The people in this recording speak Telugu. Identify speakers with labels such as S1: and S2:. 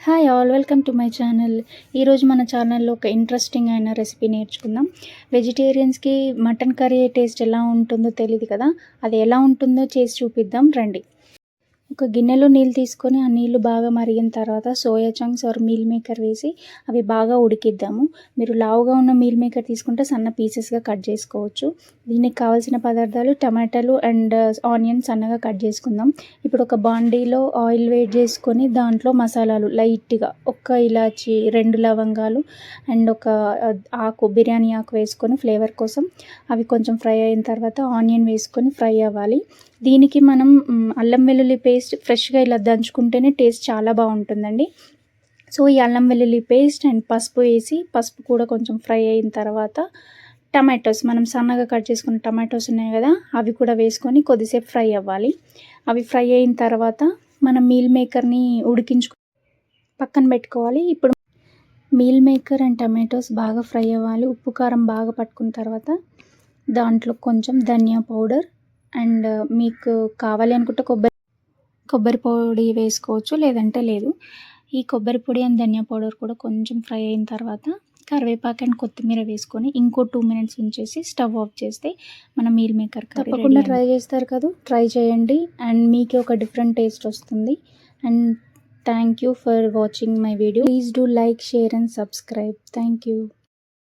S1: Hi all welcome to my channel ఈరోజు మన ఛానల్లో ఒక ఇంట్రెస్టింగ్ అయిన రెసిపీ నేర్చుకుందాం. వెజిటేరియన్స్కి మటన్ కర్రీ టేస్ట్ ఎలా ఉంటుందో తెలియదు కదా? అది ఎలా ఉంటుందో చేసి చూపిద్దాం. రండి. ఒక గిన్నెలో నీళ్ళు తీసుకొని ఆ నీళ్ళు బాగా మరిగిన తర్వాత soya chunks or meal maker వేసి అవి బాగా ఉడికిద్దాము. మీరు లావుగా ఉన్న మీల్ మేకర్ తీసుకుంటే సన్న పీసెస్గా కట్ చేసుకోవచ్చు. దీనికి కావాల్సిన పదార్థాలు టమాటాలు అండ్ uh, ఆనియన్ సన్నగా కట్ చేసుకుందాం. ఇప్పుడు ఒక బాండీలో ఆయిల్ వేడి చేసుకొని దాంట్లో మసాలాలు లైట్గా ఒక్క ఇలాచి రెండు లవంగాలు అండ్ ఒక uh, ఆకు బిర్యానీ ఆకు వేసుకొని ఫ్లేవర్ కోసం అవి కొంచెం ఫ్రై అయిన తర్వాత ఆనియన్ వేసుకొని ఫ్రై అవ్వాలి. దీనికి మనం అల్లం వెల్లుల్లి పేస్ట్ పేస్ట్ ఫ్రెష్గా ఇలా దంచుకుంటేనే టేస్ట్ చాలా బాగుంటుందండి. సో ఈ అల్లం వెల్లుల్లి పేస్ట్ అండ్ పసుపు వేసి పసుపు కూడా కొంచెం ఫ్రై అయిన తర్వాత టమాటోస్ మనం సన్నగా కట్ చేసుకున్న టమాటోస్ ఉన్నాయి కదా అవి కూడా వేసుకొని కొద్దిసేపు ఫ్రై అవ్వాలి. అవి ఫ్రై అయిన తర్వాత మనం మీల్ మేకర్ని ఉడికించుకు పక్కన పెట్టుకోవాలి. ఇప్పుడు మీల్ మేకర్ అండ్ టమాటోస్ బాగా ఫ్రై అవ్వాలి. ఉప్పు కారం బాగా పట్టుకున్న తర్వాత దాంట్లో కొంచెం ధనియా పౌడర్ అండ్ మీకు కావాలి అనుకుంటే కొబ్బరి కొబ్బరి పొడి వేసుకోవచ్చు లేదంటే లేదు. ఈ కొబ్బరి పొడి అండ్ ధనియా పౌడర్ కూడా కొంచెం ఫ్రై అయిన తర్వాత కరివేపాకు అండ్ కొత్తిమీర వేసుకొని ఇంకో టూ మినిట్స్ ఉంచేసి స్టవ్ ఆఫ్ చేస్తే మన మీల్ మేకర్ తప్పకుండా ట్రై చేస్తారు కదా ట్రై చేయండి. అండ్ మీకు ఒక డిఫరెంట్ టేస్ట్ వస్తుంది. And thank you for watching my video. Please do like share and subscribe. Thank you.